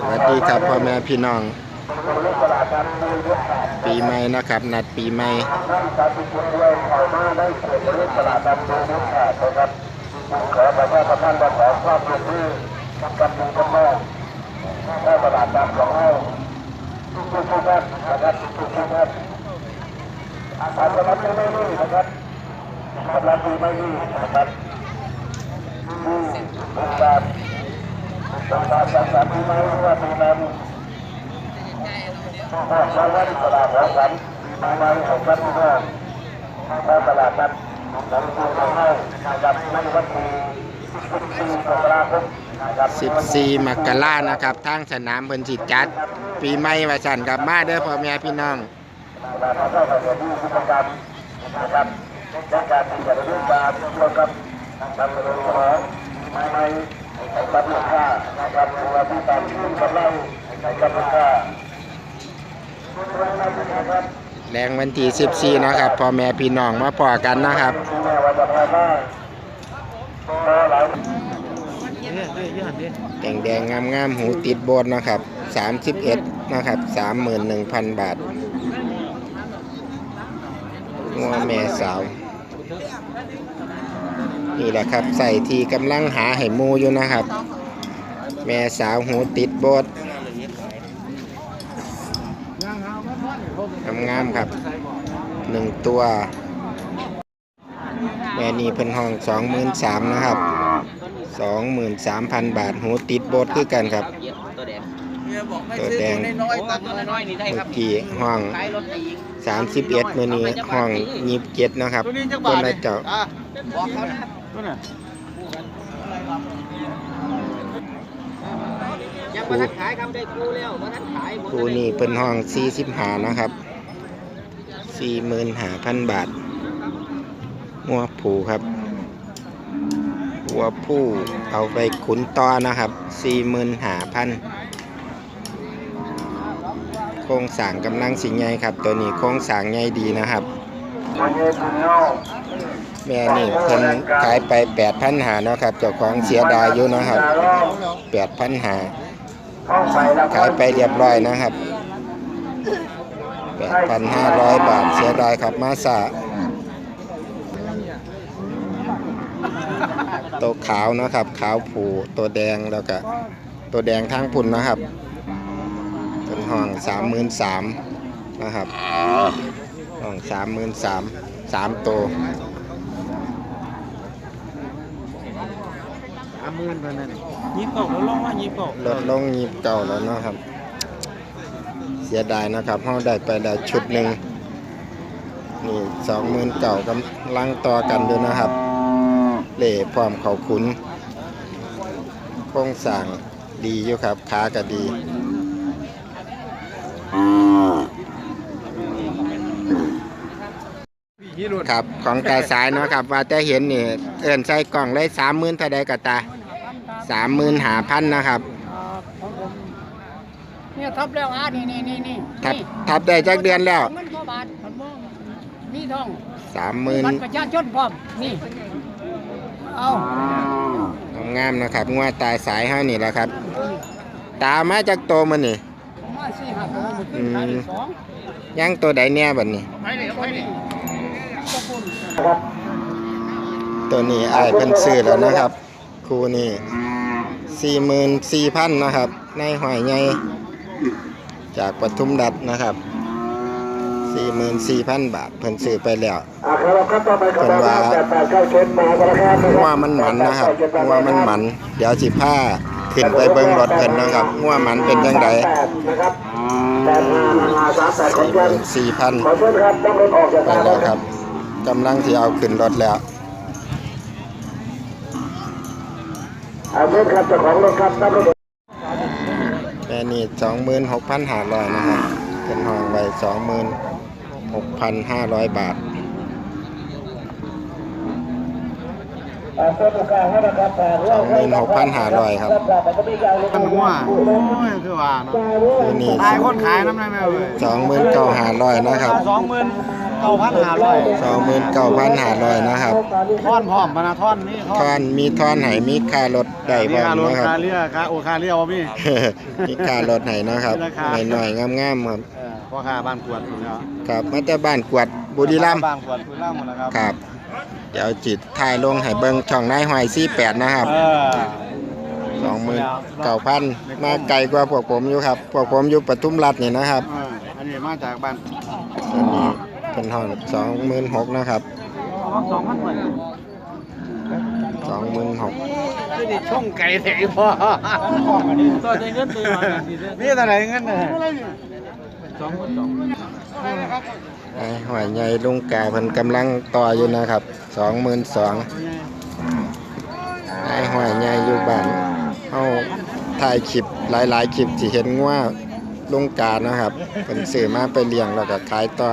สวัสดีครับพ่อแม่พี่น้อง ปีใหม่นะครับ นัดปีใหม่ขอประชาสัมพันธ์ขอครับมือกับแม่ได้ตลาดน้ำของเราทุกทุกท่านนะครับทุกทุกท่านอาจจะรับไม่ได้นะครับกำลังดีไม่ดีนะครับที่องค์การองค์การจัดสรรปีใหม่ว่าปีนั้นถ้าเราได้ตลาดของกันปีใหม่ของกันที่ว่าท มนะครับ14มกรานะครับทางสนามเพิ่นสิจัด ปีใหม่ว่าสั่นกับมาเด้อพ่อแม่พี่น้องเราก็ต้องไมนะครับ ในการที่จะดำเนินการร่วมกับลูกค้านะครับตัวที่ตามที่กำลังกับลูกค้าแรงวันที่14นะครับพ่อแม่พี่น้องมาพอกันนะครับแดงแดงงามงามหูติดโบนนะครับ31นะครับ31,000 บาทงัวแม่สาว นี่แหละครับ ใส่ทีกำลังหาให้หมูอยู่นะครับ แม่สาวหูติดโบดงามๆครับหนึ่งตัว แม่นี่เพิ่นห้องสองหมื่นสามนะครับสองหมื่นสามพันบาทหูติดโบดคือกันครับ ตัวแดงตังน้อยนี่ได้คเมื่อกี้ห้องสามสิบเอ็ดมือนี้ห้องยีบเจ็ดนะครับคนละเจ้า อะบอกเขานะยังมาทันขายครับได้ครูแล้วมาทันขายหมดคู่นี้เป็นห้องสี่สิบหานะครับสี่หมื่นหาพันบาทงัวผูครับวัวผู้เอาไปขุนต่อนะครับสี่หมื่นหาพันโครงสร้างกำลังสิใหญ่ครับ ตัวนี้โครงสร้างใหญ่ดีนะครับวันนี้คุณโย แม่นี่เพิ่นขายไปแปดพันหาเนาะครับ เจ้าของเสียดายอยู่นะครับแปดพันหาขายไปเรียบร้อยนะครับแปดพันห้าร้อยบาทเสียดายครับมาสาตัวขาวนะครับ ขาวผูตัวแดงแล้วก็ตัวแดงทั้งพุ่นนะครับเป็นห้องสามหมื่นสามนะครับห้องสามหมื่นสามสามตัว สา มื่นเท่านั้นยิบเก้าแล้วลงว่ายิบเก้าลดลงยีบเก่าแล้วเนาะครับ เสียดายนะครับเราได้ไปได้ชุดหนึ่งนี่สองหมื่นเก่ากำลังต่อกันอยู่นะครับ เล่พร้อมเขาขุนโครงสร้างดีอยู่ครับขาก็ดีครับของตาสายเนาะครับ ว่าแต่เห็นนี่เอินใส่กล่องเลยสามหมื่นเท่าใดกะตา สามหมื่นหาพันนะครับเนี่ยทับแล้วอะนี่นี่นี่นี่ทับทับได้จักเดือนแล้วเงินกว่าบาทผันมองมีทองสามหมื่นบัตรประชาชนพร้อมนี่เอางามๆนะครับงวดตายสายเฮานี่แหละครับ ตามาจากโตมันนี่ ผมว่าสี่ห้าตัวมันขึ้นขายได้สองยังตัวใดเนี่ยบัดนี้ ไปเลยไปเลยขอบคุณตัวนี้อ้ายเพิ่นซื้อแล้วนะครับครูนี่ สี่หมื่นสี่พันนะครับ ในหอยใหญ่จากปทุมดัดนะครับสี่หมื่นสี่พันบาทเพิ่นซื้อไปแล้วอ่าครับครับต่อไปก็เพิ่นว่าเก้าเจ็ดมาประกันนะคงัวมันหมันนะครับงัวมันหมัน เดี๋ยวสิพาขึ้นไปเบิ่งรถเพิ่นนะครับงัวมันเป็นจังไดแปดนะครับแปดห้าห้าสามแปดขอนแก่นสี่พันไปแล้วครับกำลังที่เอาขึ้นรถแล้ว อาโทษครับเจ้าของรถครับต้องรถแม่นี่สองหมื่นหกพันห้าร้อยนะครับเป็นห้องไว้สองหมื่นหกพันห้าร้อยบาทอาโทษกลางให้นะครับแต่สองหมื่นหกพันห้าร้อยครับมันหัวโอ้ยคือว่าเนาะคือนี่ตายคนขายน้ำได้ไหมเว้ยสองหมื่นเก้าห้าร้อยนะครับสองหมื่น เก้าพันห้าร้อยสองหมื่นเก้าพันห้าร้อยนะครับท่อนพร้อมปะนะท่อนนี่ท่ท่ออนนมีท่อนไหมีค่ารถได้มีบ้างค่ารถนะครับค่าเรือค่าโอค่าเรือบ่มีมีค่ารถไหนะครับราคาหน่อยๆงามๆครับเออพ่อค้าบ้านกวดอยู่แล้วครับมาจากบ้านกวดบุรีรัมย์บ้านกวดบุรีรัมย์หมดแล้วครับครับเดี๋ยวจิตถ่ายลงให้เบิ่งช่องนายหอยซี่แปดนะครับเออสองหมื่นเก้าพันมาไกลกว่าพวกผมอยู่ครับ พวกผมอยู่ปทุมรัฐนี่นะครับเอออันนี้มาจากบ้านอันนี้ เป็นห้องสองหมื่นหกนะครับสองพันเหมือนสองหมื่นหกคือได้ช่องไก่เถอะพ่อตัวใจเงินตีมานี่เท่าไหร่เงินเนี่ยสองพันสองไอ้หอยใหญ่ลุงกาเพิ่นกำลังต่ออยู่นะครับสองหมื่นสองไอ้หอยใหญ่อยู่บ้านเอาถ่ายคลิปหลายๆคลิปที่เห็นว่าลุงกานะครับเพิ่นซื้อมาไปเลี้ยงแล้วก็ขายต่อ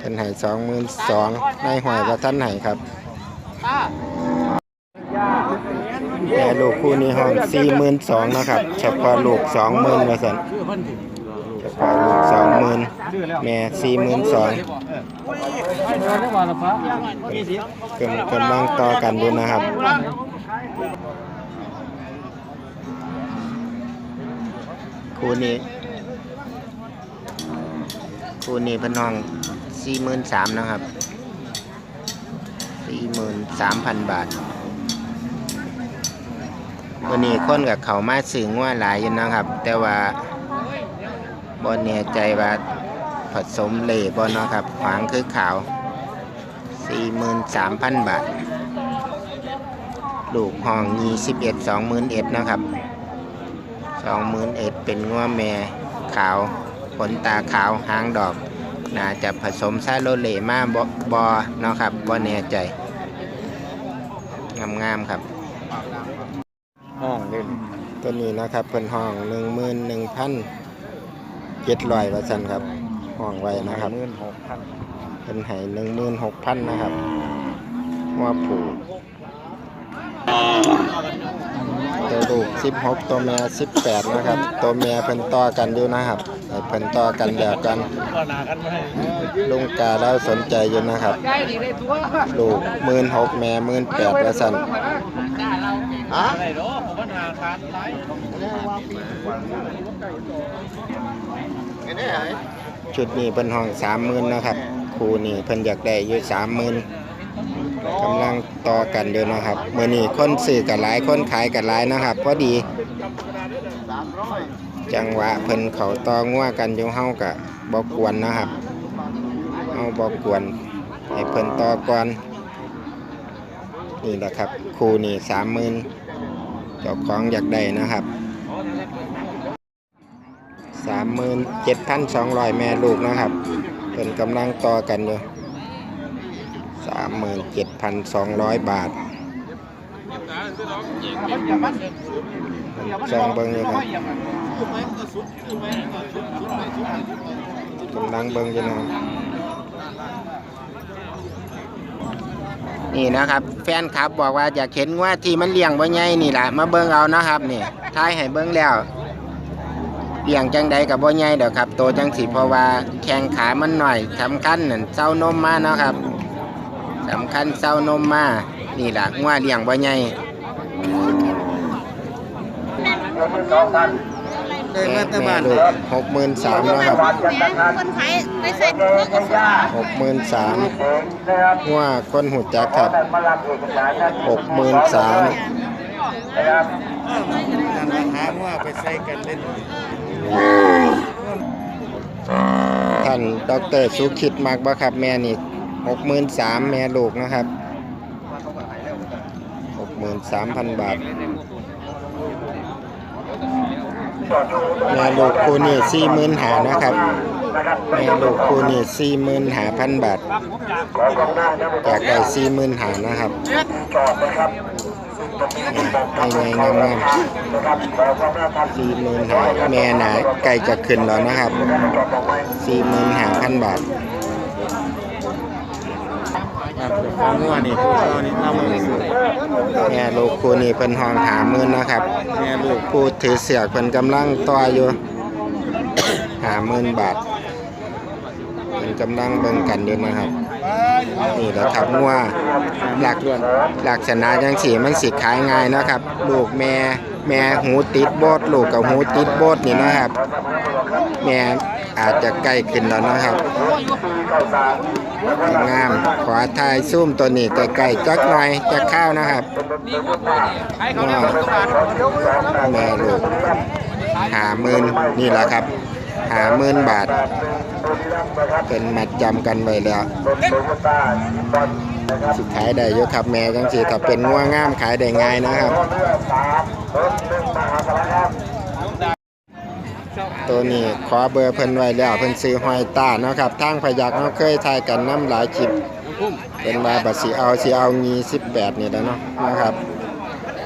เพิ่นให้สองหมื่นสองนายหอยว่าท่านให้ครับแม่ลูกคู่นี้ห้องสี่หมื่นสองนะครับเฉพาะลูกสองหมื่นว่าสันเฉพาะลูกสองหมื่นแม่สี่หมื่นสองกำกำลังต่อกันอยู่นะครับคู่นี้คู่นี้พน้อง สี่หมื่นสามนะครับสี่หมื่นสามพันบาทวันนี้คนกับเขามาสึงว่าหลายอยู่นะครับ แต่ว่าบนแน่ใจว่าผสมเหล่บนนะครับขวางคือขาว43,000บาท ลูกห้อง21 21,000นเอ็ดนะครับ21,000เป็นงัวแม่ขาวขนตาขาวหางดอก น่าจะผสมซาโลเลมาบอบอเนาะครับบ่แน่ใจ งามๆครับ ห้องเล่นตัวนี้นะครับเป็นห้องหนึ่งหมื่นหนึ่งพันเจ็ดร้อยว่าสันครับ ห้องไว้นะครับหมื่นหกพันเป็นไห้หนึ่งหมื่นหกพันนะครับหัว่าผูก ตัวลูกสิบหกตัวแม่สิบแปดนะครับ ตัวแม่เพิ่นต่อกันอยู่นะครับให้เพิ่นต่อกันแบบกันก็นากันไม่ให้ลุงกาแล้วสนใจอยู่นะครับ ลูกหมื่นหกแม่หมื่นแปดว่าสันอะไรเนาะผมว่านาคันไรชุดนี้เพิ่นห้องสามหมื่นนะครับ ครูนี่เพิ่นอยากได้อยู่สามหมื่น กำลังต่อกันอยู่นะครับเมื่อนี้คนซื้อกับหลายคนขายกับหลายนะครับพอดี จังหวะเพิ่นเขาต่องัวกันอยู่เฮากับบอกกวนนะครับเฮาบอกกวนให้เพิ่นต่อก่อนนี่แหละครับครูนี่สามหมื่นเจ้าของอยากได้นะครับสามหมื่นเจ็ดพันสองร้อยแม่ลูกนะครับเป็นกำลังต่อกันอยู่ สามหมื่นเจ็ดพันสองร้อยบาทจองเบิ้งอยู่ครับกำลังเบิ้งอยู่นะนี่นะครับ แฟนคลับบอกว่าอยากเห็นว่าที่มันเลี้ยงบ่ใหญ่นี่แหละมาเบิ้งเอานะครับนี่ท้ายให้เบิ้งแล้วเลี้ยงจังใดกับบ่ใหญ่ดอกครับโตจังสิเพราะว่าแข้งขามันหน่อยสำคัญนั่นเซานมมาเนาะครับ สำคัญเซานมมา นี่ล่ะงัวเลี้ยงบ่ใหญ่ได้มาแต่บ้านลูกหกหมื่นสามนะครับคนขายไปใส่ถุงก็สองหกหมื่นสามงัวคนหูจักครับหกหมื่นสามหาว่าไปใส่กันเล่นท่านดอกเตอรสุขิดมากบ่ครับแม่นี่ หกหมื่นสามแม่ลูกนะครับหกหมื่นสามพันบาทแม่ลูกคูนี่สี่หมื่นหานะครับแม่ลูกคูนี่สี่หมื่นหาพันบาทอยากได้สี่หมื่นหานะครับให้ไงงามๆสี่หมื่นหาแม่หนาไก่จะขึ้นแล้วนะครับสี่หมื่นหาพันบาท ของงัวนี่เรานี่เราไม่ซื้อแม่ลูกคู่นี่เป็นห้องหาหมื่นนะครับแม่ลูกผู้ถือเสียกเป็นกำลังต่ออยู่ หาหมื่นบาทเป็นเป็นกำลังเบิ่งกันอยู่นะครับ นี่แหละครับงัวหลักหลักษณะจังสีมันสิขายง่ายเนาะครับ ลูกแม่แม่หูติดโบดลูกกับหูติดโบดนี่นะครับ แม่ อาจจะใกล้ขึ้นแล้วนะครับงามขอทายซุ่มตัวนี้ใกล้ๆจักหน่อยจะเข้านะครับแม่ลูกหาหมื่นนี่แหละครับหาหมื่นบาท เป็นมัดจำกันไว้แล้วสิขายได้เยอะครับแม่จังสิถ้าเป็นงัวงามขายได้ง่ายนะครับ ตัวนี้ขอเบอร์เพิ่นไว้แล้วเพิ่นซื้อหอยตาเนาะครับทางพยักเราเคยทายกันน้ำหลายคลิปเป็นว่าบัดสิเอาสิเอางี18นี่แหล้วเนาะนะครับ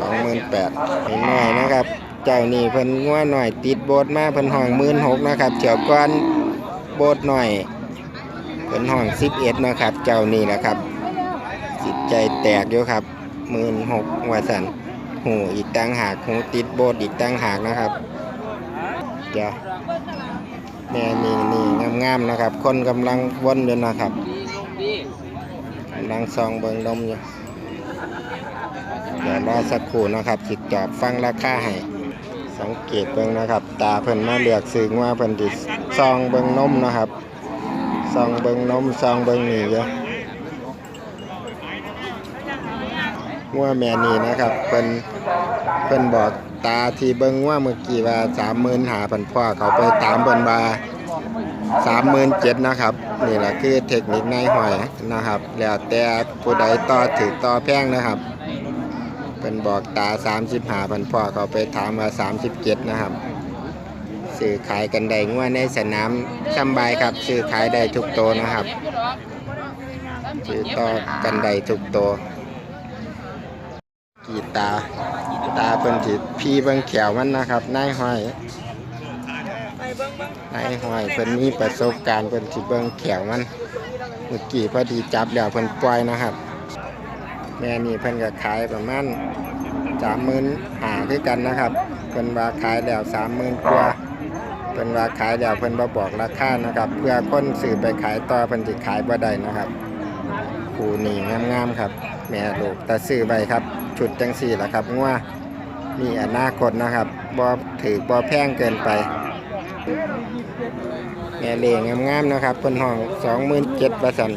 28,000ให้น้อยนะครับ เจ้านี่เพิ่นงัวหน่อยติดโบสถ์มาเพิ่นห้อง16,000นะครับเที่ยวก่อนโบสถ์หน่อยเพิ่นห้อง11นะครับ เจ้านี่แหละครับ จิตใจแตกอยู่ครับ16,000ว่าซั่นหูอีกตั้งหากหูติดโบสถ์อีกตั้งหากนะครับ เดี๋ยว แม่นี่นี่งามๆนะครับ คนกำลังวนอยู่นะครับกำลังซองเบิงนมอยู่เดี๋ยวรอสักครู่นะครับจิตจอบฟังราคาให้สังเกตเบิ่งนะครับ ตาเพิ่นมาเลือกซื้อว่าเพิ่นติซองเบิงนมนะครับซองเบิงนมซองเบิงนี่เยอะงัวแม่นี่นะครับเพิ่นเพิ่นบอก ตาที่เบิ่งว่าเมื่อกี้ว่าสามหมื่นหาพันพ่อเขาไปตามเพิ่นว่าสามหมื่นเจ็ดนะครับ นี่แหละคือเทคนิคในหอยนะครับ แล้วแต่ผู้ใดต่อถือต่อแพงนะครับเพิ่นบอกตาสามสิบหาพันพ่อเขาไปถามว่าสามสิบเจ็ดนะครับซื้อขายกันได้งัวในสนามสำบายครับซื้อขายได้ทุกโตวนะครับซื้อต่อกันได้ทุกโตวกีตา ตาเพิ่นสิพี่เบิ่งแขวมันนะครับนายห้อยนายห้อยเพิ่นมีประสบการณ์เพิ่นสิเบิ่งแขวมันเมื่อกี้พอดีจับแล้วเพิ่นปล่อยนะครับ แม่นี่เพิ่นก็ขายประมาณ30,000หาคือกันนะครับเพิ่นว่าขายแล้ว30,000กว่าเพิ่นว่าขายแล้วเพิ่นบ่บอกราคานะครับ เพื่อคนซื้อไปขายต่อเพิ่นสิขายบ่ได้นะครับคู่นี่งามๆครับ แม่ลูกแต่ซื้อไปครับ ชุดจังสี่แหละครับงัวมีอนาคตนะครับบ่ถือบ่แพงเกินไปแม่เลี้ยงงามๆนะครับเพิ่นห้อง27,000ว่าซั่น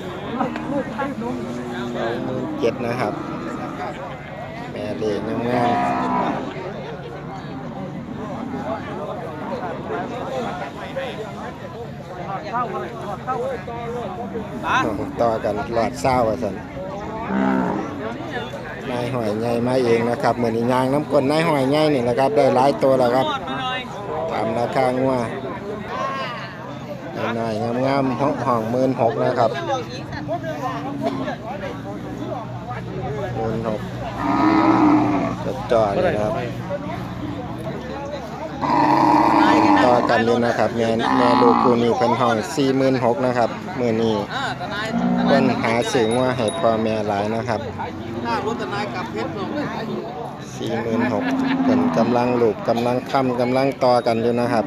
27,000นะครับแม่เลี้ยงงามๆต่อกันหลอดเศร้าว่าซั่น นายหอยใหญ่มาเองนะครับเหมือนยางน้ำกลนนายหอยใหญ่นี่แหละครับ ได้หลายตัวแล้วครับตามราคางัวน้อยๆงามๆห้องห้องหมื่นหกนะครับหมื่นหกจดจอเลยนะครับ ต่อกันอยู่นะครับแม่แม่ลูกคู่นี้เป็นห้องสี่หมื่นหกนะครับมือนี้เพิ่นหาสื่อว่าให้พ่อแม่หลายนะครับสี่หมื่นหกเป็นกำลังลูกกำลังค่ำกำลังต่อกันอยู่นะครับ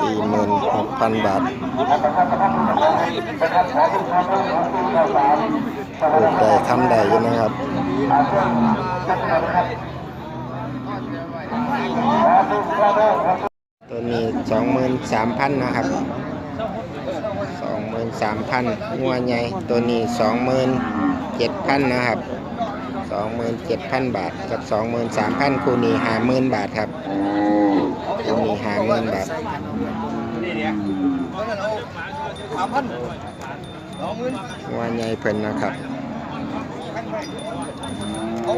สี่หมื่นหกพันบาทลูกได้ทำได้อยู่นะครับ ตัวนี้สองหมื่นสามพันนะครับสองหมื่นสามพันงัวใหญ่ตัวนี้สองหมื่นเจ็ดพันนะครับสองหมื่นเจ็ดพันบาทกับสองหมื่นสามพันคู่นี้ห้าหมื่นบาทครับคู่นี้ห้าหมื่นบาทงัวใหญ่เพิ่นนะครับ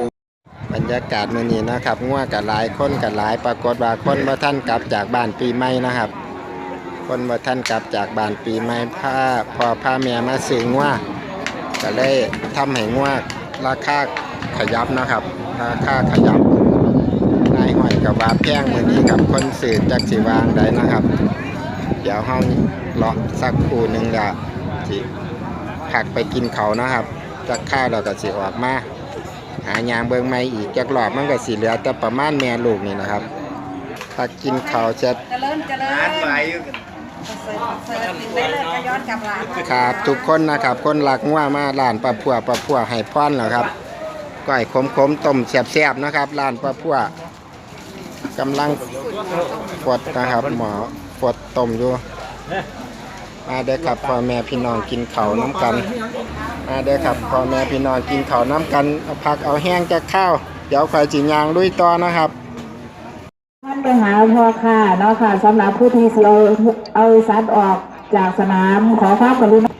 บ รรยากาศมื้อนี้นะครับงัวกับหลายคนกับหลาย ปรากฏว่าคนบ่ท่านกลับจากบ้านปีใหม่นะครับ คนบ่ท่านกลับจากบ้านปีใหม่พาพอพาแม่มาซื้องัวก็เลยทำให้งัวราคาขยับนะครับ ราคาขยับนายห้อยกับว่าแพงมื้อนี้ครับคนซื้อจักสิวางได้นะครับ เดี๋ยวเฮาเลาะสักครู่หนึงก็สิผักไปกินเขานะครับจักข้าวเราก็สิออกมา หายางเบิงไม่อีกจักหลอบมันก็สีเหลือแต่ประมาณแม่ลูกนี่นะครับพักกินข้าวเสร็จเจริญเจริญร้านไปอยู่เสิร์ฟเสิร์ฟกินได้เลยก็ย้อนกลับร้านครับทุกคนนะครับ คนหลักว่ามาร้านปลาพัวปลาพัวให้พรเหรอครับก้อยขมขมๆต้มแซ่บๆนะครับร้านปลาพัวกำลังฟดนะครับ หมอฟดต้มอยู่ มาเด้อครับพ่อแม่พี่น้องกินข้าวน้ำกันมาเด้อครับพ่อแม่พี่น้องกินข้าวน้ำกันเอาพักเอาแห้งจากข้าวเดี๋ยวข่อยจิยางลุยต่อนะครับ ท่านไปหาพ่อค่ะเนาะค่ะสำหรับผู้ที่สิเอาเอาสัตว์ออกจากสนามขอความกรุณา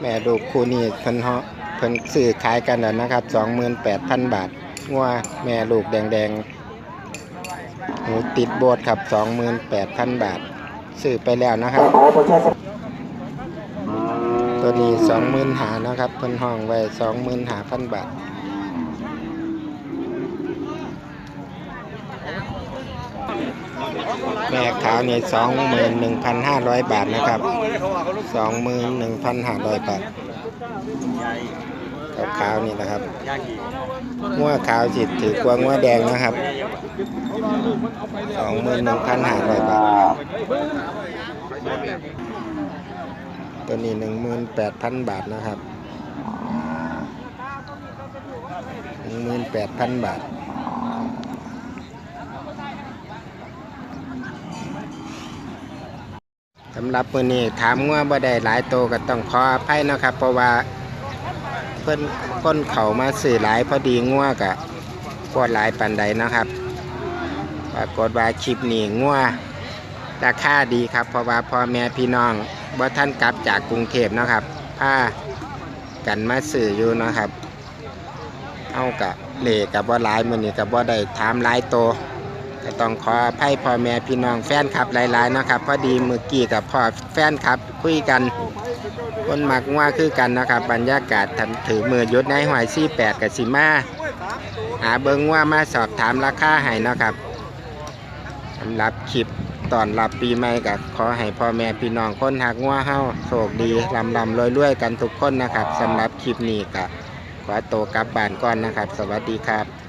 แม่ลูกคู่นี้เพิ่นเฮาเพิ่นซื้อขายกันแล้วนะครับ28,000 บาทงัวแม่ลูกแดงๆหูติดโบสถ์ครับ 28,000 บาท ซื้อไปแล้วนะครับ ตัวนี้20,000หานะครับเพิ่นห้องไว้25,000บาทแม่ขาวนี่21,500บาทนะครับสองหมื่นหนึ่งพันห้าร้อยบาทกับขาวนี่นะครับงัวขาวจิตถือกว่างัวแดงนะครับ สองหมื่นหนึ่งพันห้าร้อยบาท ตัวนี้หนึ่งหมื่นแปดพันบาทนะครับหนึ่งหมื่นแปดพันบาทสำหรับมือนี้ถามว่าบ่ได้หลายโตก็ต้องขออภัยนะครับ เพราะว่าเพิ่นคนเขามาซื้อหลายพอดีงัวกะบ่หลายปานใดนะครับ ปรากฏว่าคลิปนี้งัวราคาดีครับ เพราะว่าพ่อแม่พี่น้องบ่ท่านกลับจากกรุงเทพนะครับพากันมาซื้ออยู่นะครับ เอากะเหลกับบ่หลายมือนี้ก็บ่ได้ถามหลายโตก็ต้องขออภัยพ่อแม่พี่น้องแฟนคลับหลายๆนะครับ พอดีเมื่อกี้กับพ่อแฟนคลับคุยกัน คนหมักว่าคือกันนะครับ บรรยากาศทันถือมือยุดในหอยซี่แปดกับสิมาหาเบิงว่ามาสอบถามราคาให้นะครับ สำหรับคลิปตอนรับปีใหม่กับขอให้พ่อแม่พี่น้องคนหักว่าเฮาโชคดีลำลำรวยรวยกันทุกคนนะครับสำหรับคลิปนี้กับขอโตวกลับบ้านก่อนนะครับ สวัสดีครับ